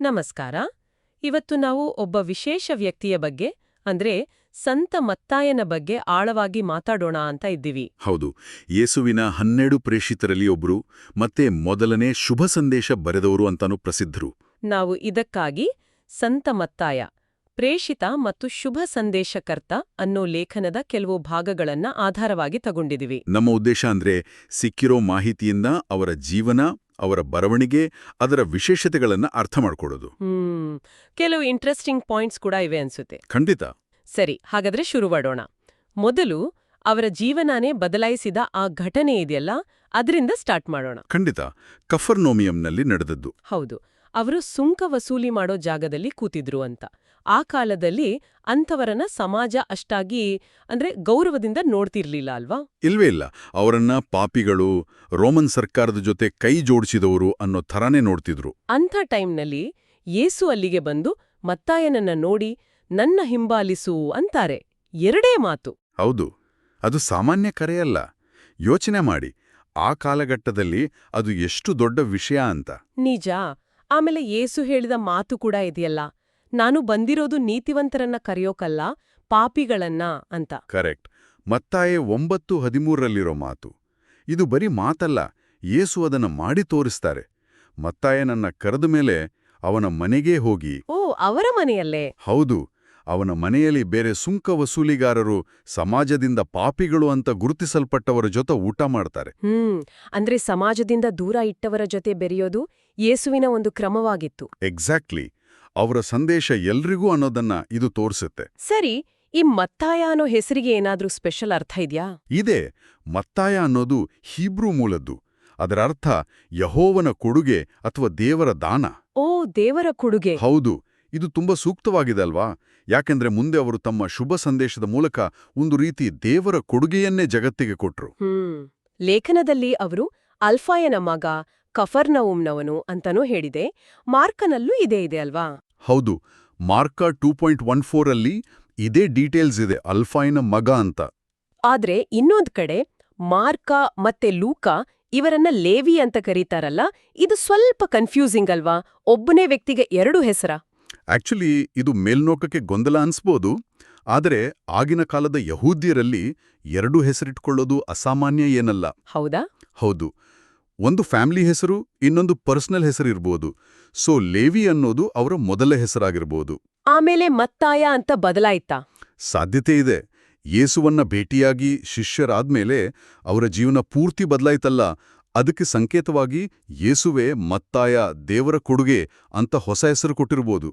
ನಮಸ್ಕಾರ. ಇವತ್ತು ನಾವು ಒಬ್ಬ ವಿಶೇಷ ವ್ಯಕ್ತಿಯ ಬಗ್ಗೆ ಅಂದ್ರೆ ಸಂತ ಮತ್ತಾಯನ ಬಗ್ಗೆ ಆಳವಾಗಿ ಮಾತಾಡೋಣ ಅಂತ ಇದ್ದೀವಿ. ಹೌದು ಯೇಸುವಿನ ಹನ್ನೆರಡು ಪ್ರೇಷಿತರಲ್ಲಿ ಒಬ್ರು ಮತ್ತೆ ಮೊದಲನೇ ಶುಭ ಸಂದೇಶ ಬರೆದವರು ಅಂತಾನು ಪ್ರಸಿದ್ಧರು. ನಾವು ಇದಕ್ಕಾಗಿ ಸಂತ ಮತ್ತಾಯ ಪ್ರೇಷಿತ ಮತ್ತು ಶುಭ ಸಂದೇಶಕರ್ತ ಅನ್ನೋ ಲೇಖನದ ಕೆಲವು ಭಾಗಗಳನ್ನ ಆಧಾರವಾಗಿ ತಗೊಂಡಿದ್ದೀವಿ. ನಮ್ಮ ಉದ್ದೇಶ ಅಂದ್ರೆ ಸಿಕ್ಕಿರೋ ಮಾಹಿತಿಯಿಂದ ಅವರ ಜೀವನ ಅವರ ಬರವಣಿಗೆ ಅದರ ವಿಶೇಷತೆಗಳನ್ನು ಅರ್ಥ ಮಾಡಿಕೊಡೋದು ಹ್ಮ್. ಕೆಲವು ಇಂಟ್ರೆಸ್ಟಿಂಗ್ ಪಾಯಿಂಟ್ಸ್ ಕೂಡ ಇವೆ ಅನ್ಸುತ್ತೆ. ಖಂಡಿತ. ಸರಿ ಹಾಗಾದ್ರೆ ಶುರು ಮಾಡೋಣ ಮೊದಲು ಅವರ ಜೀವನಾನೇ ಬದಲಾಯಿಸಿದ ಆ ಘಟನೆ ಇದೆಯಲ್ಲ ಅದರಿಂದ ಸ್ಟಾರ್ಟ್ ಮಾಡೋಣ. ಖಂಡಿತ. ಕಫರ್ನೋಮಿಯಂನಲ್ಲಿ ನಡೆದದ್ದು. ಹೌದು. ಅವರು ಸುಂಕ ವಸೂಲಿ ಮಾಡೋ ಜಾಗದಲ್ಲಿ ಕೂತಿದ್ರು ಅಂತ. ಆ ಕಾಲದಲ್ಲಿ ಅಂಥವರನ್ನ ಸಮಾಜ ಅಷ್ಟಾಗಿ ಅಂದ್ರೆ ಗೌರವದಿಂದ ನೋಡ್ತಿರ್ಲಿಲ್ಲ ಅಲ್ವಾ? ಇಲ್ವೇ ಇಲ್ಲ. ಅವರನ್ನ ಪಾಪಿಗಳು ರೋಮನ್ ಸರ್ಕಾರದ ಜೊತೆ ಕೈ ಜೋಡಿಸಿದವರು ಅನ್ನೋ ಥರಾನೇ ನೋಡ್ತಿದ್ರು. ಅಂಥ ಟೈಮ್ನಲ್ಲಿ ಯೇಸು ಅಲ್ಲಿಗೆ ಬಂದು ಮತ್ತಾಯನನ್ನ ನೋಡಿ ನನ್ನ ಹಿಂಬಾಲಿಸು ಅಂತಾರೆ. ಎರಡೇ ಮಾತು. ಹೌದು. ಅದು ಸಾಮಾನ್ಯ ಕರೆಯಲ್ಲ. ಯೋಚನೆ ಮಾಡಿ. ಆ ಕಾಲಘಟ್ಟದಲ್ಲಿ ಅದು ಎಷ್ಟು ದೊಡ್ಡ ವಿಷಯ ಅಂತ. ನಿಜ. ಆಮೇಲೆ ಯೇಸು ಹೇಳಿದ ಮಾತು ಕೂಡ ಇದೆಯಲ್ಲ. ನಾನು ಬಂದಿರೋದು ನೀತಿವಂತರನ್ನ ಕರೆಯೋಕಲ್ಲ ಪಾಪಿಗಳನ್ನ ಅಂತ. ಕರೆಕ್ಟ್. ಮತ್ತಾಯೆ ಒಂಬತ್ತು ಹದಿಮೂರರಲ್ಲಿರೋ ಮಾತು. ಇದು ಬರೀ ಮಾತಲ್ಲ ಏಸು ಅದನ್ನ ಮಾಡಿ ತೋರಿಸ್ತಾರೆ. ಮತ್ತಾಯನನ್ನ ಕರೆದ ಮೇಲೆ ಅವನ ಮನೆಗೇ ಹೋಗಿ. ಓ ಅವರ ಮನೆಯಲ್ಲೇ? ಹೌದು ಅವನ ಮನೆಯಲ್ಲಿ ಬೇರೆ ಸುಂಕ ವಸೂಲಿಗಾರರು ಸಮಾಜದಿಂದ ಪಾಪಿಗಳು ಅಂತ ಗುರುತಿಸಲ್ಪಟ್ಟವರ ಜೊತೆ ಊಟ ಮಾಡ್ತಾರೆ. ಹ್ಮ್ ಅಂದ್ರೆ ಸಮಾಜದಿಂದ ದೂರ ಇಟ್ಟವರ ಜೊತೆ ಬೆರೆಯೋದು ಯೇಸುವಿನ ಒಂದು ಕ್ರಮವಾಗಿತ್ತು. ಎಕ್ಸಾಕ್ಟ್ಲಿ ಅವರ ಸಂದೇಶ ಎಲ್ರಿಗೂ ಅನ್ನೋದನ್ನ ಇದು ತೋರಿಸುತ್ತೆ. ಸರಿ ಈ ಮತ್ತಾಯ ಅನ್ನೋ ಹೆಸರಿಗೆ ಏನಾದ್ರೂ ಸ್ಪೆಷಲ್ ಅರ್ಥ ಇದ್ಯಾ? ಇದೆ ಮತ್ತಾಯ ಅನ್ನೋದು ಹೀಬ್ರೂ ಮೂಲದ್ದು. ಅದರ ಅರ್ಥ ಯಹೋವನ ಕೊಡುಗೆ ಅಥವಾ ದೇವರ ದಾನ. ಓ ದೇವರ ಕೊಡುಗೆ. ಹೌದು ಇದು ತುಂಬಾ ಸೂಕ್ತವಾಗಿದೆ ಅಲ್ವಾ? ಯಾಕೆಂದ್ರೆ ಮುಂದೆ ಅವರು ತಮ್ಮ ಶುಭ ಸಂದೇಶದ ಮೂಲಕ ಒಂದು ರೀತಿ ದೇವರ ಕೊಡುಗೆಯನ್ನೇ ಜಗತ್ತಿಗೆ ಕೊಟ್ರು. ಲೇಖನದಲ್ಲಿ ಅವರು ಅಲ್ಫಾಯನ ಮಗ ಕಫರ್ನವುಂನವನು ಅಂತನೂ ಹೇಳಿದೆ ಮಾರ್ಕನಲ್ಲೂ ಇದೇ ಇದೆ ಅಲ್ವಾ? ಹೌದು ಮಾರ್ಕ ಟೂ ಪಾಯಿಂಟ್ ಒನ್ ಫೋರಲ್ಲಿ ಇದೇ ಡೀಟೇಲ್ಸ್ ಇದೆ ಅಲ್ಫಾಯಿನ ಮಗ ಅಂತ. ಆದ್ರೆ ಇನ್ನೊಂದ್ ಕಡೆ ಮಾರ್ಕ ಮತ್ತೆ ಲೂಕ ಇವರನ್ನ ಲೇವಿ ಅಂತ ಕರೀತಾರಲ್ಲ ಇದು ಸ್ವಲ್ಪ ಕನ್ಫ್ಯೂಸಿಂಗ್ ಅಲ್ವಾ? ಒಬ್ಬನೇ ವ್ಯಕ್ತಿಗೆ ಎರಡು ಹೆಸರ? ಆಕ್ಚುಲಿ ಇದು ಮೇಲ್ನೋಕಕ್ಕೆ ಗೊಂದಲ ಅನ್ಸ್ಬೋದು ಆದರೆ ಆಗಿನ ಕಾಲದ ಯಹೂದ್ಯರಲ್ಲಿ ಎರಡು ಹೆಸರಿಟ್ಕೊಳ್ಳೋದು ಅಸಾಮಾನ್ಯ ಏನಲ್ಲ. ಹೌದಾ? ಹೌದು ಒಂದು ಫ್ಯಾಮಿಲಿ ಹೆಸರು ಇನ್ನೊಂದು ಪರ್ಸನಲ್ ಹೆಸರು ಹೆಸರಿರ್ಬೋದು ಸೊ ಲೇವಿ ಅನ್ನೋದು ಅವರ ಮೊದಲ ಹೆಸರಾಗಿರ್ಬೋದು. ಆಮೇಲೆ ಮತ್ತಾಯ ಅಂತ ಬದಲಾಯ್ತಾ? ಸಾಧ್ಯತೆ ಇದೆ. ಯೇಸುವನ್ನ ಭೇಟಿಯಾಗಿ ಶಿಷ್ಯರಾದ್ಮೇಲೆ ಅವರ ಜೀವನ ಪೂರ್ತಿ ಬದಲಾಯ್ತಲ್ಲ. ಅದಕ್ಕೆ ಸಂಕೇತವಾಗಿ ಯೇಸುವೆ ಮತ್ತಾಯ ದೇವರ ಕೊಡುಗೆ ಅಂತ ಹೊಸ ಹೆಸರು ಕೊಟ್ಟಿರ್ಬೋದು.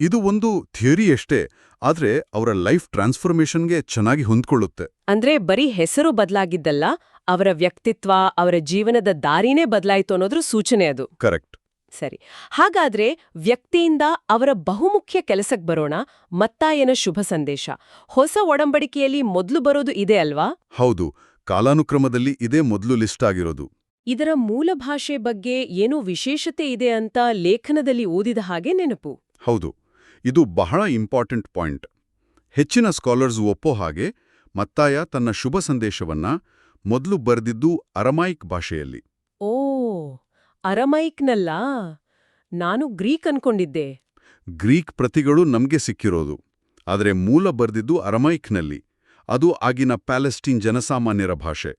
ಇದು ಒಂದು ಥಿಯರಿ ಅಷ್ಟೇ ಆದ್ರೆ ಅವರ ಲೈಫ್ ಟ್ರಾನ್ಸ್ಫಾರ್ಮೇಷನ್ಗೆ ಚೆನ್ನಾಗಿ ಹೊಂದ್ಕೊಳ್ಳುತ್ತೆ. ಅಂದ್ರೆ ಬರೀ ಹೆಸರು ಬದಲಾಗಿದ್ದಲ್ಲ ಅವರ ವ್ಯಕ್ತಿತ್ವ ಅವರ ಜೀವನದ ದಾರಿನೇ ಬದಲಾಯಿತು ಅನ್ನೋದ್ರ ಸೂಚನೆ ಅದು. ಕರೆಕ್ಟ್. ಸರಿ. ಹಾಗಾದ್ರೆ ವ್ಯಕ್ತಿಯಿಂದ ಅವರ ಬಹುಮುಖ್ಯ ಕೆಲಸಕ್ಕೆ ಬರೋಣ ಮತ್ತಾಯನ ಶುಭ ಸಂದೇಶ. ಹೊಸ ಒಡಂಬಡಿಕೆಯಲ್ಲಿ ಮೊದಲು ಬರೋದು ಇದೆ ಅಲ್ವಾ? ಹೌದು. ಕಾಲಾನುಕ್ರಮದಲ್ಲಿ ಇದೇ ಮೊದಲು ಲಿಸ್ಟ್ ಆಗಿರೋದು. ಇದರ ಮೂಲ ಭಾಷೆ ಬಗ್ಗೆ ಏನೋ ವಿಶೇಷತೆ ಇದೆ ಅಂತ ಲೇಖನದಲ್ಲಿ ಓದಿದ ಹಾಗೆ ನೆನಪು. ಹೌದು. ಇದು ಬಹಳ ಇಂಪಾರ್ಟೆಂಟ್ ಪಾಯಿಂಟ್. ಹೆಚ್ಚಿನ ಸ್ಕಾಲರ್ಸ್ ಒಪ್ಪೋ ಹಾಗೆ ಮತ್ತಾಯ ತನ್ನ ಶುಭ ಸಂದೇಶವನ್ನ ಮೊದಲು ಬರೆದಿದ್ದು ಅರಮೈಕ್ ಭಾಷೆಯಲ್ಲಿ. ಓ ಅರಮೈಕ್ನಲ್ಲ? ನಾನು ಗ್ರೀಕ್ ಅನ್ಕೊಂಡಿದ್ದೆ. ಗ್ರೀಕ್ ಪ್ರತಿಗಳು ನಮ್ಗೆ ಸಿಕ್ಕಿರೋದು ಆದರೆ ಮೂಲ ಬರೆದಿದ್ದು ಅರಮೈಕ್ನಲ್ಲಿ. ಅದು ಆಗಿನ ಪ್ಯಾಲೆಸ್ಟೀನ್ ಜನಸಾಮಾನ್ಯರ ಭಾಷೆ.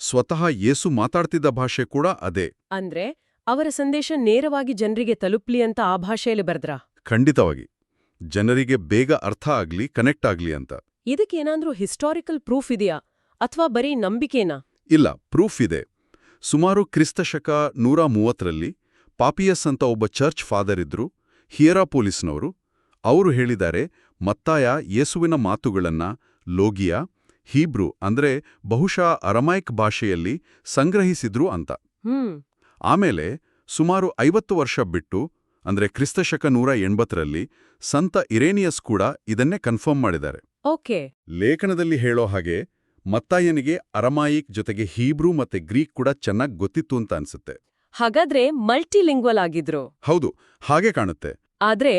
ಸ್ವತಃ ಯೇಸು ಮಾತಾಡ್ತಿದ್ದ ಭಾಷೆ ಕೂಡ ಅದೇ. ಅಂದ್ರೆ ಅವರ ಸಂದೇಶ ನೇರವಾಗಿ ಜನರಿಗೆ ತಲುಪ್ಲಿ ಅಂತ ಆ ಭಾಷೆಯಲ್ಲಿ ಬರೆದ್ರ? ಖಂಡಿತವಾಗಿ. ಜನರಿಗೆ ಬೇಗ ಅರ್ಥ ಆಗ್ಲಿ ಕನೆಕ್ಟ್ ಆಗ್ಲಿ ಅಂತ. ಇದಕ್ಕೇನಾದ್ರೂ ಹಿಸ್ಟಾರಿಕಲ್ ಪ್ರೂಫ್ ಇದೆಯಾ? ಅಥವಾ ಬರೀ ನಂಬಿಕೆನಾ? ಇಲ್ಲ ಪ್ರೂಫ್ ಇದೆ. ಸುಮಾರು ಕ್ರಿಸ್ತಶಕ ನೂರ ಮೂವತ್ತರಲ್ಲಿ ಪಾಪಿಯಸ್ ಅಂತ ಒಬ್ಬ ಚರ್ಚ್ ಫಾದರ್ ಇದ್ರು ಹಿಯರಾ ಪೊಲೀಸ್ನವರು. ಅವರು ಹೇಳಿದ್ದಾರೆ ಮತ್ತಾಯ ಯೇಸುವಿನ ಮಾತುಗಳನ್ನ ಲೋಗಿಯಾ ಹೀಬ್ರು ಅಂದ್ರೆ ಬಹುಶಃ ಅರಮಾಯಿಕ್ ಭಾಷೆಯಲ್ಲಿ ಸಂಗ್ರಹಿಸಿದ್ರು ಅಂತ. ಆಮೇಲೆ ಸುಮಾರು ಐವತ್ತು ವರ್ಷ ಬಿಟ್ಟು ಅಂದ್ರೆ ಕ್ರಿಸ್ತಶಕ ನೂರ ಎಂಬತ್ತರಲ್ಲಿ ಸಂತ ಇರೇನಿಯಸ್ ಕೂಡ ಇದನ್ನೇ ಕನ್ಫರ್ಮ್ ಮಾಡಿದ್ದಾರೆ. ಓಕೆ. ಲೇಖನದಲ್ಲಿ ಹೇಳೋ ಹಾಗೆ ಮತ್ತಾಯನಿಗೆ ಅರಮಾಯಿಕ್ ಜೊತೆಗೆ ಹೀಬ್ರೂ ಮತ್ತೆ ಗ್ರೀಕ್ ಕೂಡ ಚೆನ್ನಾಗ್ ಗೊತ್ತಿತ್ತು ಅಂತ ಅನ್ಸುತ್ತೆ. ಹಾಗಾದ್ರೆ ಮಲ್ಟಿಲಿಂಗ್ವಲ್ ಆಗಿದ್ರು. ಹೌದು ಹಾಗೆ ಕಾಣುತ್ತೆ. ಆದ್ರೆ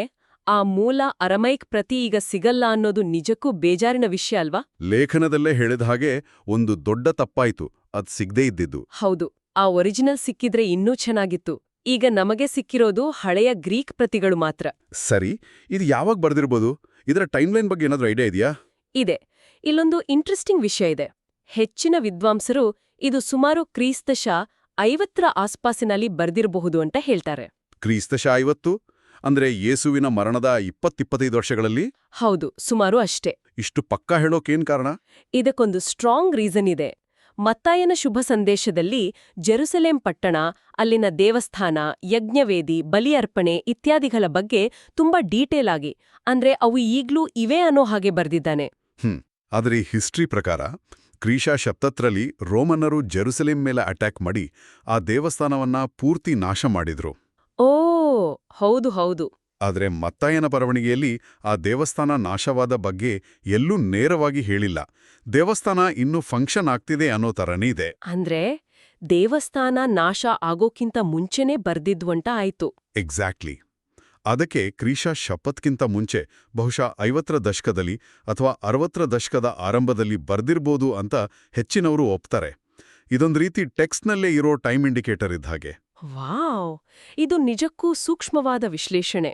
ಆ ಮೂಲ ಅರಮೈಕ್ ಪ್ರತಿ ಈಗ ಸಿಗಲ್ಲ ಅನ್ನೋದು ನಿಜಕ್ಕೂ ಬೇಜಾರಿನ ವಿಷಯ ಅಲ್ವಾ? ಲೇಖನದಲ್ಲೇ ಹೇಳಿದ ಹಾಗೆ ಒಂದು ದೊಡ್ಡ ತಪ್ಪಾಯ್ತು ಅದ್ ಸಿಗದೇ ಇದ್ದಿದ್ದು. ಹೌದು ಆ ಒರಿಜಿನಲ್ ಸಿಕ್ಕಿದ್ರೆ ಇನ್ನೂ ಚೆನ್ನಾಗಿತ್ತು. ಈಗ ನಮಗೆ ಸಿಕ್ಕಿರೋದು ಹಳೆಯ ಗ್ರೀಕ್ ಪ್ರತಿಗಳು ಮಾತ್ರ. ಸರಿ ಇದು ಯಾವಾಗ ಬರ್ದಿರ್ಬೋದು? ಇದರ ಟೈಮ್ಲೈನ್ ಬಗ್ಗೆ ಏನಾದ್ರೂ ಐಡಿಯಾ ಇದೆಯಾ? ಇದೆ ಇಲ್ಲೊಂದು ಇಂಟ್ರೆಸ್ಟಿಂಗ್ ವಿಷಯ ಇದೆ. ಹೆಚ್ಚಿನ ವಿದ್ವಾಂಸರು ಇದು ಸುಮಾರು ಕ್ರೀಸ್ತಶ ಐವತ್ತರ ಆಸ್ಪಾಸಿನಲ್ಲಿ ಬರ್ದಿರಬಹುದು ಅಂತ ಹೇಳ್ತಾರೆ. ಕ್ರೀಸ್ತಶ ಐವತ್ತು? ಅಂದ್ರೆ ಯೇಸುವಿನ ಮರಣದ ಇಪ್ಪತ್ತಿಪ್ಪತ್ತೈದು ವರ್ಷಗಳಲ್ಲಿ? ಹೌದು ಸುಮಾರು ಅಷ್ಟೇ. ಇಷ್ಟು ಪಕ್ಕಾ ಹೇಳೋಕೇನ್ ಕಾರಣ? ಇದಕ್ಕೊಂದು ಸ್ಟ್ರಾಂಗ್ ರೀಸನ್ ಇದೆ. ಮತ್ತಾಯನ ಶುಭ ಸಂದೇಶದಲ್ಲಿ ಜೆರುಸಲೇಂ ಪಟ್ಟಣ ಅಲ್ಲಿನ ದೇವಸ್ಥಾನ ಯಜ್ಞವೇದಿ ಬಲಿಯರ್ಪಣೆ ಇತ್ಯಾದಿಗಳ ಬಗ್ಗೆ ತುಂಬಾ ಡೀಟೇಲ್ ಆಗಿ ಅಂದ್ರೆ ಅವು ಈಗ್ಲೂ ಇವೆ ಅನ್ನೋ ಹಾಗೆ ಬರ್ದಿದ್ದಾನೆ. ಆದರೆ ಹಿಸ್ಟ್ರಿ ಪ್ರಕಾರ ಕ್ರೀಶಾ ಶಪ್ತತ್ರಲ್ಲಿ ರೋಮನ್ನರು ಜೆರುಸಲೇಂ ಮೇಲೆ ಅಟ್ಯಾಕ್ ಮಾಡಿ ಆ ದೇವಸ್ಥಾನವನ್ನ ಪೂರ್ತಿ ನಾಶ ಮಾಡಿದ್ರು. ಓ ಹೌದು ಹೌದು. ಆದರೆ ಮತ್ತಾಯನ ಬರವಣಿಗೆಯಲ್ಲಿ ಆ ದೇವಸ್ಥಾನ ನಾಶವಾದ ಬಗ್ಗೆ ಎಲ್ಲೂ ನೇರವಾಗಿ ಹೇಳಿಲ್ಲ. ದೇವಸ್ಥಾನ ಇನ್ನೂ ಫಂಕ್ಷನ್ ಆಗ್ತಿದೆ ಅನ್ನೋ ಥರನೇ ಇದೆ. ಅಂದ್ರೆ ದೇವಸ್ಥಾನ ನಾಶ ಆಗೋಕ್ಕಿಂತ ಮುಂಚೆನೇ ಬರ್ದಿದ್ವಂಟ ಆಯ್ತು. ಎಕ್ಸಾಕ್ಟ್ಲಿ ಅದಕ್ಕೆ ಕ್ರೀಶಾ ಶಪಥ್ಕಿಂತ ಮುಂಚೆ ಬಹುಶಃ ಐವತ್ತರ ದಶಕದಲ್ಲಿ ಅಥವಾ ಅರವತ್ತರ ದಶಕದ ಆರಂಭದಲ್ಲಿ ಬರ್ದಿರ್ಬೋದು ಅಂತ ಹೆಚ್ಚಿನವರು ಒಪ್ತಾರೆ. ಇದೊಂದು ರೀತಿ ಟೆಕ್ಸ್ಟ್ನಲ್ಲೇ ಇರೋ ಟೈಮ್ ಇಂಡಿಕೇಟರ್ ಇದ್ದ ಹಾಗೆ. ವಾವ್! ಇದು ನಿಜಕ್ಕೂ ಸೂಕ್ಷ್ಮವಾದ ವಿಶ್ಲೇಷಣೆ.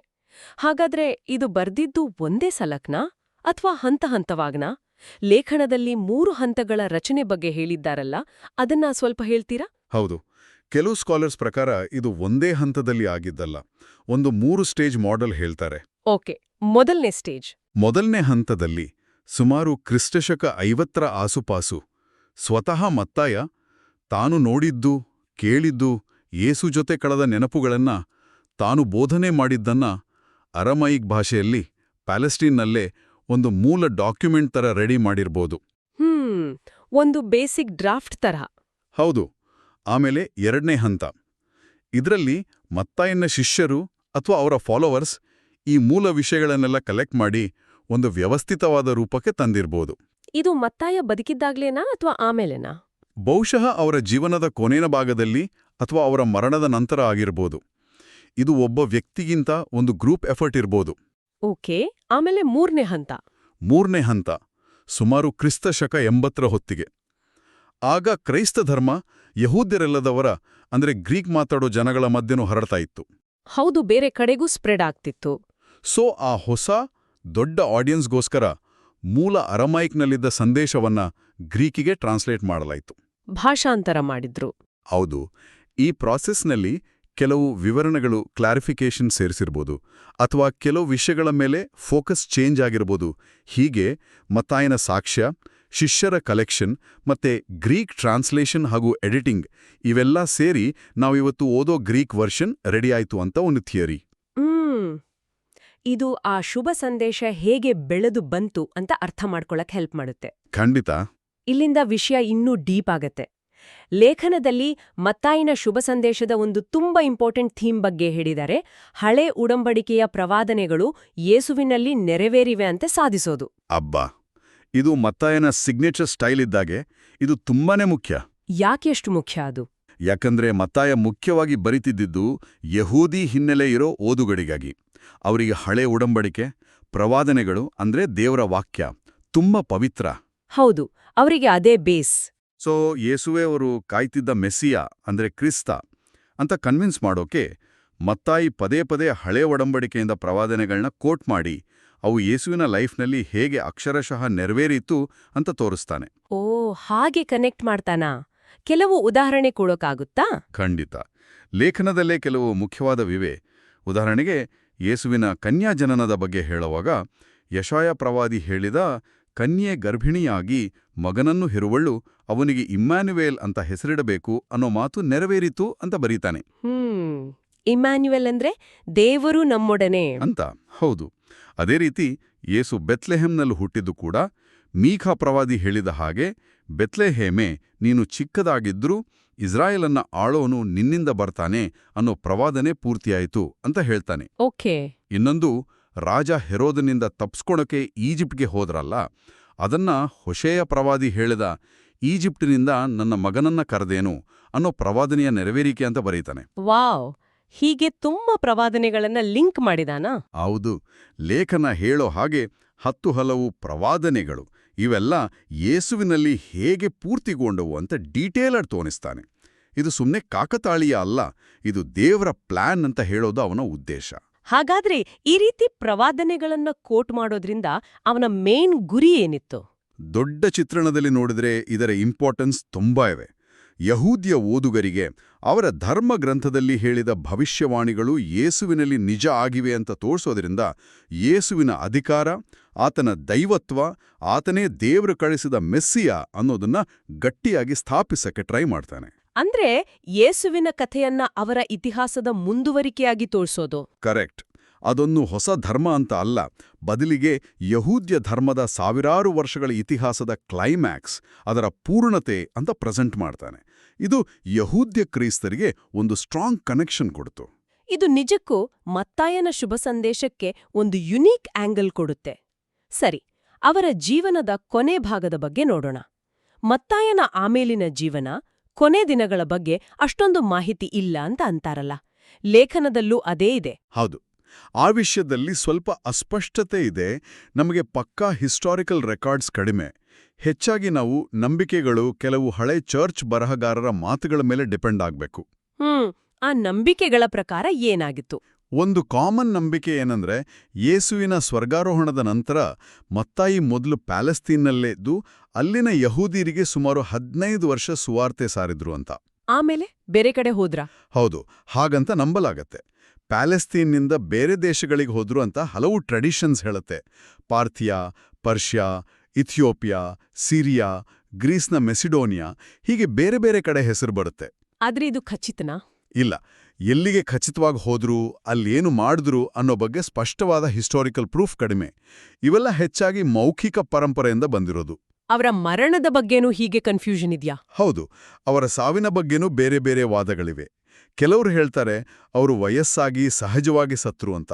ಹಾಗಾದ್ರೆ ಇದು ಬರ್ದಿದ್ದು ಒಂದೇ ಸಲಕ್ನಾ ಅಥವಾ ಹಂತ ಹಂತವಾಗ್ನಾ? ಲೇಖನದಲ್ಲಿ ಮೂರು ಹಂತಗಳ ರಚನೆ ಬಗ್ಗೆ ಹೇಳಿದ್ದಾರಲ್ಲ ಅದನ್ನ ಸ್ವಲ್ಪ ಹೇಳ್ತೀರಾ? ಹೌದು. ಕೆಲವು ಸ್ಕಾಲರ್ಸ್ ಪ್ರಕಾರ ಇದು ಒಂದೇ ಹಂತದಲ್ಲಿ ಆಗಿದ್ದಲ್ಲ. ಒಂದು ಮೂರು ಸ್ಟೇಜ್ ಮಾಡೆಲ್ ಹೇಳ್ತಾರೆ. ಓಕೆ ಮೊದಲನೇ ಸ್ಟೇಜ್. ಮೊದಲನೇ ಹಂತದಲ್ಲಿ ಸುಮಾರು ಕ್ರಿಸ್ತಶಕ ಐವತ್ತರ ಆಸುಪಾಸು ಸ್ವತಃ ಮತ್ತಾಯ ತಾನು ನೋಡಿದ್ದು ಕೇಳಿದ್ದು ಏಸು ಜೊತೆ ಕಳೆದ ನೆನಪುಗಳನ್ನ ತಾನು ಬೋಧನೆ ಮಾಡಿದ್ದನ್ನ ಅರಮೈಕ್ ಭಾಷೆಯಲ್ಲಿ ಪ್ಯಾಲೆಸ್ಟೀನ್ನಲ್ಲೇ ಒಂದು ಮೂಲ ಡಾಕ್ಯುಮೆಂಟ್ ತರ ರೆಡಿ ಮಾಡಿರ್ಬೋದು. ಹ್ಮ್ ಒಂದು ಬೇಸಿಕ್ ಡ್ರಾಫ್ಟ್ ತರ. ಹೌದು. ಆಮೇಲೆ ಎರಡನೇ ಹಂತ. ಇದರಲ್ಲಿ ಮತ್ತಾಯನ್ನ ಶಿಷ್ಯರು ಅಥವಾ ಅವರ ಫಾಲೋವರ್ಸ್ ಈ ಮೂಲ ವಿಷಯಗಳನ್ನೆಲ್ಲ ಕಲೆಕ್ಟ್ ಮಾಡಿ ಒಂದು ವ್ಯವಸ್ಥಿತವಾದ ರೂಪಕ್ಕೆ ತಂದಿರ್ಬೋದು. ಇದು ಮತ್ತಾಯ ಬದುಕಿದ್ದಾಗ್ಲೇನಾ ಅಥವಾ ಆಮೇಲೆನಾ? ಬಹುಶಃ ಅವರ ಜೀವನದ ಕೊನೆಯ ಭಾಗದಲ್ಲಿ ಅಥವಾ ಅವರ ಮರಣದ ನಂತರ ಆಗಿರ್ಬೋದು. ಇದು ಒಬ್ಬ ವ್ಯಕ್ತಿಗಿಂತ ಒಂದು ಗ್ರೂಪ್ ಎಫರ್ಟ್ ಇರಬಹುದು ಓಕೆ ಆಮೇಲೆ ಮೂರನೇ ಹಂತ. ಮೂರನೇ ಹಂತ ಸುಮಾರು ಕ್ರಿಸ್ತ ಶಕ ಎಂಬತ್ತರ ಹೊತ್ತಿಗೆ. ಆಗ ಕ್ರೈಸ್ತ ಧರ್ಮ ಯಹೂದ್ಯರೆಲ್ಲದವರ ಅಂದ್ರೆ ಗ್ರೀಕ್ ಮಾತಾಡೋ ಜನಗಳ ಮಧ್ಯನೂ ಹರಡ್ತಾ ಇತ್ತು. ಹೌದು ಬೇರೆ ಕಡೆಗೂ ಸ್ಪ್ರೆಡ್ ಆಗ್ತಿತ್ತು. ಸೊ ಆ ಹೊಸ ದೊಡ್ಡ ಆಡಿಯನ್ಸ್ಗೋಸ್ಕರ ಮೂಲ ಅರಮೈಕ್ನಲ್ಲಿದ್ದ ಸಂದೇಶವನ್ನ ಗ್ರೀಕಿಗೆ ಟ್ರಾನ್ಸ್ಲೇಟ್ ಮಾಡಲಾಯಿತು. ಭಾಷಾಂತರ ಮಾಡಿದ್ರು. ಹೌದು ಈ ಪ್ರಾಸೆಸ್ನಲ್ಲಿ ಕೆಲವು ವಿವರಣೆಗಳು ಕ್ಲಾರಿಫಿಕೇಶನ್ ಸೇರಿಸಿರ್ಬೋದು ಅಥವಾ ಕೆಲವು ವಿಷಯಗಳ ಮೇಲೆ ಫೋಕಸ್ ಚೇಂಜ್ ಆಗಿರ್ಬೋದು. ಹೀಗೆ ಮತ್ತಾಯನ ಸಾಕ್ಷ್ಯ ಶಿಷ್ಯರ ಕಲೆಕ್ಷನ್ ಮತ್ತೆ ಗ್ರೀಕ್ ಟ್ರಾನ್ಸ್ಲೇಷನ್ ಹಾಗೂ ಎಡಿಟಿಂಗ್ ಇವೆಲ್ಲ ಸೇರಿ ನಾವಿವತ್ತು ಓದೋ ಗ್ರೀಕ್ ವರ್ಷನ್ ರೆಡಿ ಆಯಿತು ಅಂತ ಒಂದು ಥಿಯರಿ ಇದು ಆ ಶುಭ ಸಂದೇಶ ಹೇಗೆ ಬೆಳೆದು ಬಂತು ಅಂತ ಅರ್ಥ ಮಾಡ್ಕೊಳಕ್ ಹೆಲ್ಪ್ ಮಾಡುತ್ತೆ. ಖಂಡಿತ. ಇಲ್ಲಿಂದ ವಿಷಯ ಇನ್ನೂ ಡೀಪ್ ಆಗತ್ತೆ. ಲೇಖನದಲ್ಲಿ ಮತ್ತಾಯಿನ ಶುಭ ಸಂದೇಶದ ಒಂದು ತುಂಬಾ ಇಂಪಾರ್ಟೆಂಟ್ ಥೀಮ್ ಬಗ್ಗೆ ಹೇಳಿದರೆ ಹಳೆ ಉಡಂಬಡಿಕೆಯ ಪ್ರವಾದನೆಗಳು ಯೇಸುವಿನಲ್ಲಿ ನೆರವೇರಿವೆ ಅಂತ ಸಾಧಿಸೋದು. ಅಬ್ಬಾ. ಇದು ಮತ್ತಾಯನ ಸಿಗ್ನೇಚರ್ ಸ್ಟೈಲ್ ಇದ್ದಾಗೆ ಇದು ತುಂಬಾನೇ ಮುಖ್ಯ. ಯಾಕೆಷ್ಟು ಮುಖ್ಯ ಅದು? ಯಾಕಂದ್ರೆ ಮತ್ತಾಯ ಮುಖ್ಯವಾಗಿ ಬರಿತಿದ್ದಿದ್ದು ಯಹೂದಿ ಹಿನ್ನೆಲೆ ಇರೋ ಓದುಗಡಿಗಾಗಿ ಅವರಿಗೆ ಹಳೆ ಉಡಂಬಡಿಕೆ ಪ್ರವಾದನೆಗಳು ಅಂದ್ರೆ ದೇವರ ವಾಕ್ಯ ತುಂಬಾ ಪವಿತ್ರ. ಹೌದು ಅವರಿಗೆ ಅದೇ ಬೇಸ್. ಸೊ ಯೇಸುವೆ ಅವರು ಕಾಯ್ತಿದ್ದ ಮೆಸ್ಸಿಯ ಅಂದ್ರೆ ಕ್ರಿಸ್ತ ಅಂತ ಕನ್ವಿನ್ಸ್ ಮಾಡೋಕೆ ಮತ್ತಾಯಿ ಪದೇ ಪದೇ ಹಳೆ ಒಡಂಬಡಿಕೆಯಿಂದ ಪ್ರವಾದನೆಗಳನ್ನ ಕೋಟ್ ಮಾಡಿ ಅವು ಯೇಸುವಿನ ಲೈಫ್ನಲ್ಲಿ ಹೇಗೆ ಅಕ್ಷರಶಃ ನೆರವೇರಿತು ಅಂತ ತೋರಿಸ್ತಾನೆ. ಓ ಹಾಗೆ ಕನೆಕ್ಟ್ ಮಾಡ್ತಾನಾ? ಕೆಲವು ಉದಾಹರಣೆ ಕೊಡೋಕ್ಕಾಗುತ್ತಾ ಖಂಡಿತ. ಲೇಖನದಲ್ಲೇ ಕೆಲವು ಮುಖ್ಯವಾದ ವಿವೆ. ಉದಾಹರಣೆಗೆ ಯೇಸುವಿನ ಕನ್ಯಾಜನನದ ಬಗ್ಗೆ ಹೇಳುವಾಗ ಯಶಾಯ ಪ್ರವಾದಿ ಹೇಳಿದ ಕನ್ಯೆ ಗರ್ಭಿಣಿಯಾಗಿ ಮಗನನ್ನು ಹೆರುವಳ್ಳು ಅವನಿಗೆ ಇಮ್ಯಾನ್ಯುವೇಲ್ ಅಂತ ಹೆಸರಿಡಬೇಕು ಅನ್ನೋ ಮಾತು ನೆರವೇರಿತು ಅಂತ ಬರೀತಾನೆ. ಹ್ಮ್. ಇಮ್ಯಾನ್ಯುಯಲ್ ಅಂದ್ರೆ ದೇವರು ನಮ್ಮೊಡನೆ. ಅಂತ. ಹೌದು. ಅದೇ ರೀತಿ ಯೇಸು ಬೆತ್ಲೆಹೆಮ್ನಲ್ಲಿ ಹುಟ್ಟಿದ್ದು ಕೂಡ ಮೀಖಾ ಪ್ರವಾದಿ ಹೇಳಿದ ಹಾಗೆ ಬೆತ್ಲೆಹೇಮೆ ನೀನು ಚಿಕ್ಕದಾಗಿದ್ರೂ ಇಸ್ರಾಯೇಲನ್ನ ಆಳೋನು ನಿನ್ನಿಂದ ಬರ್ತಾನೆ ಅನ್ನೋ ಪ್ರವಾದನೆ ಪೂರ್ತಿಯಾಯಿತು ಅಂತ ಹೇಳ್ತಾನೆ. ಓಕೆ. ಇನ್ನೊಂದು ರಾಜ ಹೆರೋದನಿಂದ ತಪ್ಸ್ಕೊಳಕ್ಕೆ ಈಜಿಪ್ಟ್ಗೆ ಹೋದ್ರಲ್ಲ ಅದನ್ನ ಹೊಷೆಯ ಪ್ರವಾದಿ ಹೇಳಿದ ಈಜಿಪ್ಟಿನಿಂದ ನನ್ನ ಮಗನನ್ನ ಕರೆದೇನು ಅನ್ನೋ ಪ್ರವಾದನೆಯ ನೆರವೇರಿಕೆ ಅಂತ ಬರೀತಾನೆ. ವಾವ್. ಹೀಗೆ ತುಂಬಾ ಪ್ರವಾದನೆಗಳನ್ನ ಲಿಂಕ್ ಮಾಡಿದಾನಾ? ಹೌದು. ಲೇಖನ ಹೇಳೋ ಹಾಗೆ ಹತ್ತು ಹಲವು ಪ್ರವಾದನೆಗಳು. ಇವೆಲ್ಲ ಯೇಸುವಿನಲ್ಲಿ ಹೇಗೆ ಪೂರ್ತಿಗೊಂಡವು ಅಂತ ಡೀಟೇಲರ್ ತೋರಿಸ್ತಾನೆ. ಇದು ಸುಮ್ಮನೆ ಕಾಕತಾಳೀಯ ಅಲ್ಲ ಇದು ದೇವರ ಪ್ಲಾನ್ ಅಂತ ಹೇಳೋದು ಅವನ ಉದ್ದೇಶ. ಹಾಗಾದ್ರೆ ಈ ರೀತಿ ಪ್ರವಾದನೆಗಳನ್ನ ಕೋಟ್ ಮಾಡೋದ್ರಿಂದ ಅವನ ಮೇನ್ ಗುರಿ ಏನಿತ್ತು? ದೊಡ್ಡ ಚಿತ್ರಣದಲ್ಲಿ ನೋಡಿದ್ರೆ ಇದರ ಇಂಪಾರ್ಟೆನ್ಸ್ ತುಂಬಾ ಇವೆ. ಯಹೂದಿಯ ಓದುಗರಿಗೆ ಅವರ ಧರ್ಮ ಗ್ರಂಥದಲ್ಲಿ ಹೇಳಿದ ಭವಿಷ್ಯವಾಣಿಗಳು ಯೇಸುವಿನಲ್ಲಿ ನಿಜ ಆಗಿವೆ ಅಂತ ತೋರಿಸೋದ್ರಿಂದ ಯೇಸುವಿನ ಅಧಿಕಾರ ಆತನ ದೈವತ್ವ ಆತನೇ ದೇವರು ಕಳಿಸಿದ ಮೆಸ್ಸಿಯ ಅನ್ನೋದನ್ನ ಗಟ್ಟಿಯಾಗಿ ಸ್ಥಾಪಿಸಕ್ಕೆ ಟ್ರೈ ಮಾಡ್ತಾನೆ. ಅಂದ್ರೆ ಯೇಸುವಿನ ಕಥೆಯನ್ನ ಅವರ ಇತಿಹಾಸದ ಮುಂದುವರಿಕೆಯಾಗಿ ತೋರಿಸೋದು. ಕರೆಕ್ಟ್. ಅದೊಂದು ಹೊಸ ಧರ್ಮ ಅಂತ ಅಲ್ಲ. ಬದಲಿಗೆ ಯಹೂದ್ಯ ಧರ್ಮದ ಸಾವಿರಾರು ವರ್ಷಗಳ ಇತಿಹಾಸದ ಕ್ಲೈಮ್ಯಾಕ್ಸ್ ಅದರ ಪೂರ್ಣತೆ ಅಂತ ಪ್ರೆಸೆಂಟ್ ಮಾಡ್ತಾನೆ. ಇದು ಯಹೂದ್ಯ ಕ್ರೈಸ್ತರಿಗೆ ಒಂದು ಸ್ಟ್ರಾಂಗ್ ಕನೆಕ್ಷನ್ ಕೊಡ್ತು. ಇದು ನಿಜಕ್ಕೂ ಮತ್ತಾಯನ ಶುಭ ಸಂದೇಶಕ್ಕೆ ಒಂದು ಯುನೀಕ್ ಆಂಗಲ್ ಕೊಡುತ್ತೆ. ಸರಿ ಅವರ ಜೀವನದ ಕೊನೆ ಭಾಗದ ಬಗ್ಗೆ ನೋಡೋಣ. ಮತ್ತಾಯನ ಆಮೇಲಿನ ಜೀವನ ಕೊನೆ ದಿನಗಳ ಬಗ್ಗೆ ಅಷ್ಟೊಂದು ಮಾಹಿತಿ ಇಲ್ಲ ಅಂತ ಅಂತಾರಲ್ಲ. ಲೇಖನದಲ್ಲೂ ಅದೇ ಇದೆ. ಹೌದು. ಆ ವಿಷಯದಲ್ಲಿ ಸ್ವಲ್ಪ ಅಸ್ಪಷ್ಟತೆ ಇದೆ. ನಮಗೆ ಪಕ್ಕಾ ಹಿಸ್ಟಾರಿಕಲ್ ರೆಕಾರ್ಡ್ಸ್ ಕಡಿಮೆ. ಹೆಚ್ಚಾಗಿ ನಾವು ನಂಬಿಕೆಗಳು ಕೆಲವು ಹಳೆ ಚರ್ಚ್ ಬರಹಗಾರರ ಮಾತುಗಳ ಮೇಲೆ ಡಿಪೆಂಡ್ ಆಗಬೇಕು. ಹ್ಮ್ ಆ ನಂಬಿಕೆಗಳ ಪ್ರಕಾರ ಏನಾಗಿತ್ತು? ಒಂದು ಕಾಮನ್ ನಂಬಿಕೆ ಏನಂದ್ರೆ ಯೇಸುವಿನ ಸ್ವರ್ಗಾರೋಹಣದ ನಂತರ ಮತ್ತಾಯಿ ಮೊದಲು ಪ್ಯಾಲೆಸ್ತೀನ್ನಲ್ಲೇದ್ದು ಅಲ್ಲಿನ ಯಹೂದಿರಿಗೆ ಸುಮಾರು ಹದಿನೈದು ವರ್ಷ ಸುವಾರ್ತೆ ಸಾರಿದ್ರು ಅಂತ. ಆಮೇಲೆ ಬೇರೆ ಕಡೆ ಹೋದ್ರ? ಹೌದು ಹಾಗಂತ ನಂಬಲಾಗತ್ತೆ. ಪ್ಯಾಲೆಸ್ತೀನ್ನಿಂದ ಬೇರೆ ದೇಶಗಳಿಗೆ ಹೋದ್ರು ಅಂತ ಹಲವು ಟ್ರೆಡಿಷನ್ಸ್ ಹೇಳುತ್ತೆ. ಪಾರ್ಥಿಯಾ ಪರ್ಷಿಯಾ ಇಥಿಯೋಪಿಯಾ ಸಿರಿಯಾ ಗ್ರೀಸ್ನ ಮೆಸಿಡೋನಿಯಾ ಹೀಗೆ ಬೇರೆ ಬೇರೆ ಕಡೆ ಹೆಸರು ಬರುತ್ತೆ. ಆದ್ರೆ ಇದು ಖಚಿತನಾ? ಇಲ್ಲ. ಎಲ್ಲಿಗೆ ಖಚಿತವಾಗಿ ಹೋದ್ರು ಅಲ್ಲೇನು ಮಾಡಿದ್ರು ಅನ್ನೋ ಬಗ್ಗೆ ಸ್ಪಷ್ಟವಾದ ಹಿಸ್ಟಾರಿಕಲ್ ಪ್ರೂಫ್ ಕಡಿಮೆ. ಇವೆಲ್ಲ ಹೆಚ್ಚಾಗಿ ಮೌಖಿಕ ಪರಂಪರೆಯಿಂದ ಬಂದಿರೋದು. ಅವರ ಮರಣದ ಬಗ್ಗೆನೂ ಹೀಗೆ ಕನ್ಫ್ಯೂಷನ್ ಇದ್ಯಾ? ಹೌದು. ಅವರ ಸಾವಿನ ಬಗ್ಗೆನೂ ಬೇರೆ ಬೇರೆ ವಾದಗಳಿವೆ. ಕೆಲವರು ಹೇಳ್ತಾರೆ ಅವರು ವಯಸ್ಸಾಗಿ ಸಹಜವಾಗಿ ಸತ್ರು ಅಂತ.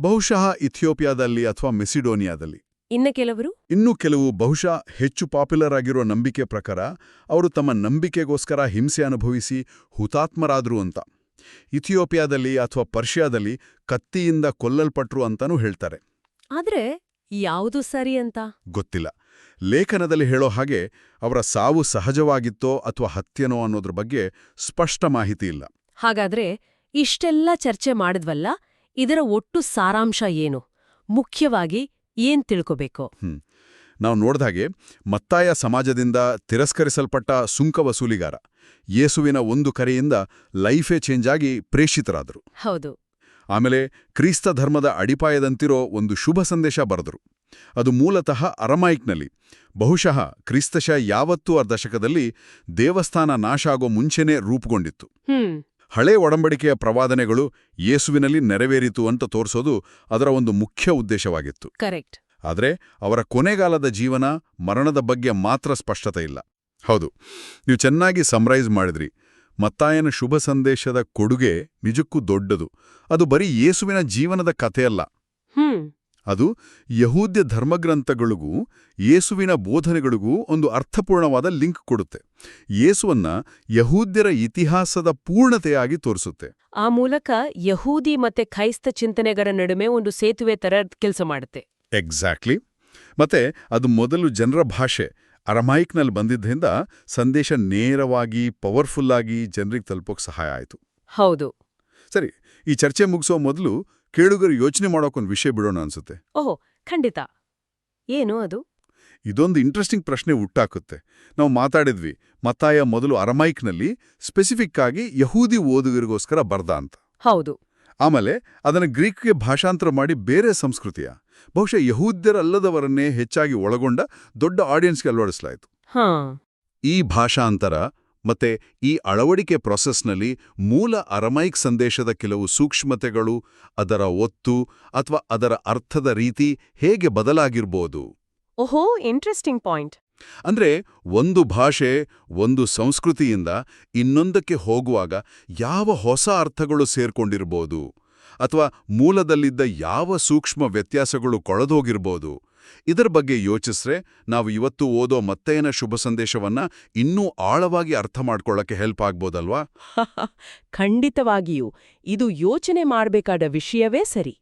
ಬಹುಶಃ ಇಥಿಯೋಪಿಯಾದಲ್ಲಿ ಅಥವಾ ಮೆಸಿಡೋನಿಯಾದಲ್ಲಿ. ಇನ್ನ ಕೆಲವರು? ಇನ್ನು ಕೆಲವು ಬಹುಶಃ ಹೆಚ್ಚು ಪಾಪ್ಯುಲರ್ ಆಗಿರೋ ನಂಬಿಕೆ ಪ್ರಕಾರ ಅವರು ತಮ್ಮ ನಂಬಿಕೆಗೋಸ್ಕರ ಹಿಂಸೆ ಅನುಭವಿಸಿ ಹುತಾತ್ಮರಾದರು ಅಂತ. ಇಥಿಯೋಪಿಯಾದಲ್ಲಿ ಅಥವಾ ಪರ್ಷಿಯಾದಲ್ಲಿ ಕತ್ತಿಯಿಂದ ಕೊಲ್ಲಲ್ಪಟ್ರು ಅಂತಾನೂ ಹೇಳ್ತಾರೆ. ಆದ್ರೆ ಯಾವುದು ಸರಿ ಅಂತ? ಗೊತ್ತಿಲ್ಲ. ಲೇಖನದಲ್ಲಿ ಹೇಳೋ ಹಾಗೆ ಅವರ ಸಾವು ಸಹಜವಾಗಿತ್ತೋ ಅಥವಾ ಹತ್ಯನೋ ಅನ್ನೋದ್ರ ಬಗ್ಗೆ ಸ್ಪಷ್ಟ ಮಾಹಿತಿ ಇಲ್ಲ. ಹಾಗಾದ್ರೆ ಇಷ್ಟೆಲ್ಲ ಚರ್ಚೆ ಮಾಡಿದ್ವಲ್ಲ ಇದರ ಒಟ್ಟು ಸಾರಾಂಶ ಏನು? ಮುಖ್ಯವಾಗಿ ಏನ್ ತಿಳ್ಕೋಬೇಕು? ನಾವು ನೋಡ್ದಾಗೆ ಮತ್ತಾಯ ಸಮಾಜದಿಂದ ತಿರಸ್ಕರಿಸಲ್ಪಟ್ಟ ಸುಂಕ ವಸೂಲಿಗಾರ ಯೇಸುವಿನ ಒಂದು ಕರೆಯಿಂದ ಲೈಫೇ ಚೇಂಜ್ ಆಗಿ ಪ್ರೇಷಿತರಾದರು. ಹೌದು. ಆಮೇಲೆ ಕ್ರಿಸ್ತ ಧರ್ಮದ ಅಡಿಪಾಯದಂತಿರೋ ಒಂದು ಶುಭ ಸಂದೇಶ ಬರೆದರು. ಅದು ಮೂಲತಃ ಅರಮಾಯಿಕ್ನಲ್ಲಿ ಬಹುಶಃ ಕ್ರಿಸ್ತಶ ಯಾವತ್ತೂ ಆ ದಶಕದಲ್ಲಿ ದೇವಸ್ಥಾನ ನಾಶ ಆಗೋ ಮುಂಚೆನೇ ರೂಪುಗೊಂಡಿತ್ತು. ಹಳೆ ಒಡಂಬಡಿಕೆಯ ಪ್ರವಾದನೆಗಳು ಯೇಸುವಿನಲ್ಲಿ ನೆರವೇರಿತು ಅಂತ ತೋರಿಸೋದು ಅದರ ಒಂದು ಮುಖ್ಯ ಉದ್ದೇಶವಾಗಿತ್ತು. ಕರೆಕ್ಟ್. ಆದರೆ ಅವರ ಕೊನೆಗಾಲದ ಜೀವನ ಮರಣದ ಬಗ್ಗೆ ಮಾತ್ರ ಸ್ಪಷ್ಟತೆ ಇಲ್ಲ. ಹೌದು ನೀವು ಚೆನ್ನಾಗಿ ಸಮರೈಸ್ ಮಾಡಿದ್ರಿ. ಮತ್ತಾಯನ ಶುಭ ಸಂದೇಶದ ಕೊಡುಗೆ ನಿಜಕ್ಕೂ ದೊಡ್ಡದು. ಅದು ಬರೀ ಯೇಸುವಿನ ಜೀವನದ ಕಥೆಯಲ್ಲ. ಹ್ಮ್. ಅದು ಯಹೂದ್ಯ ಧರ್ಮಗ್ರಂಥಗಳಿಗೂ ಯೇಸುವಿನ ಬೋಧನೆಗಳಿಗೂ ಒಂದು ಅರ್ಥಪೂರ್ಣವಾದ ಲಿಂಕ್ ಕೊಡುತ್ತೆ. ಯೇಸುವನ್ನ ಯಹೂದ್ಯರ ಇತಿಹಾಸದ ಪೂರ್ಣತೆಯಾಗಿ ತೋರಿಸುತ್ತೆ. ಆ ಮೂಲಕ ಯಹೂದಿ ಮತ್ತೆ ಕ್ರೈಸ್ತ ಚಿಂತನೆಗಳ ನಡುವೆ ಒಂದು ಸೇತುವೆ ತರ ಕೆಲಸ ಮಾಡುತ್ತೆ. ಎಕ್ಸಾಕ್ಟ್ಲಿ ಮತ್ತೆ ಅದು ಮೊದಲು ಜನರ ಭಾಷೆ. ಅರಮಾಯಿಕ್ನಲ್ಲಿ ಬಂದಿದ್ದರಿಂದ ಸಂದೇಶ ನೇರವಾಗಿ ಪವರ್ಫುಲ್ಲಾಗಿ ಜನರಿಗೆ ತಲುಪೋಕೆ ಸಹಾಯ ಆಯಿತು. ಹೌದು. ಸರಿ ಈ ಚರ್ಚೆ ಮುಗಿಸೋ ಮೊದಲು ಕೇಳುಗರು ಯೋಚನೆ ಮಾಡೋಕೊಂದು ವಿಷಯ ಬಿಡೋಣ ಅನ್ಸುತ್ತೆ. ಓಹೋ ಖಂಡಿತ. ಏನು ಅದು? ಇದೊಂದು ಇಂಟ್ರೆಸ್ಟಿಂಗ್ ಪ್ರಶ್ನೆ ಹುಟ್ಟಾಕುತ್ತೆ. ನಾವು ಮಾತಾಡಿದ್ವಿ ಮತ್ತಾಯ ಮೊದಲು ಅರಮೈಕ್ನಲ್ಲಿ ಸ್ಪೆಸಿಫಿಕ್ ಆಗಿ ಯಹೂದಿ ಓದುಗರಿಗೋಸ್ಕರ ಬರ್ದ ಅಂತ. ಹೌದು. ಆಮೇಲೆ ಅದನ್ನು ಗ್ರೀಕ್ಗೆ ಭಾಷಾಂತರ ಮಾಡಿ ಬೇರೆ ಸಂಸ್ಕೃತಿಯ. ಬಹುಶಃ ಯಹೂದ್ಯರಲ್ಲದವರನ್ನೇ ಹೆಚ್ಚಾಗಿ ಒಳಗೊಂಡ ದೊಡ್ಡ ಆಡಿಯನ್ಸ್ಗೆ ಅಳವಡಿಸಲಾಯಿತು. ಹಾ. ಈ ಭಾಷಾಂತರ ಮತ್ತೆ ಈ ಅಳವಡಿಕೆ ಪ್ರೊಸೆಸ್ನಲ್ಲಿ ಮೂಲ ಅರಮೈಕ್ ಸಂದೇಶದ ಕೆಲವು ಸೂಕ್ಷ್ಮತೆಗಳು ಅದರ ಒತ್ತು ಅಥವಾ ಅದರ ಅರ್ಥದ ರೀತಿ ಹೇಗೆ ಬದಲಾಗಿರ್ಬೋದು? ಓಹೋ ಇಂಟ್ರೆಸ್ಟಿಂಗ್ ಪಾಯಿಂಟ್. ಅಂದ್ರೆ ಒಂದು ಭಾಷೆ ಒಂದು ಸಂಸ್ಕೃತಿಯಿಂದ ಇನ್ನೊಂದಕ್ಕೆ ಹೋಗುವಾಗ ಯಾವ ಹೊಸ ಅರ್ಥಗಳು ಸೇರ್ಕೊಂಡಿರ್ಬೋದು ಅಥವಾ ಮೂಲದಲ್ಲಿದ್ದ ಯಾವ ಸೂಕ್ಷ್ಮ ವ್ಯತ್ಯಾಸಗಳು ಕೊಳದೋಗಿರ್ಬೋದು? ಇದರ ಬಗ್ಗೆ ಯೋಚಿಸ್ರೆ ನಾವು ಇವತ್ತು ಓದೋ ಮತ್ತೇನ ಶುಭ ಸಂದೇಶವನ್ನ ಇನ್ನೂ ಆಳವಾಗಿ ಅರ್ಥ ಮಾಡ್ಕೊಳ್ಳಕ್ಕೆ ಹೆಲ್ಪ್ ಆಗ್ಬೋದಲ್ವಾ? ಖಂಡಿತವಾಗಿಯೂ. ಇದು ಯೋಚನೆ ಮಾಡಬೇಕಾದ ವಿಷಯವೇ ಸರಿ.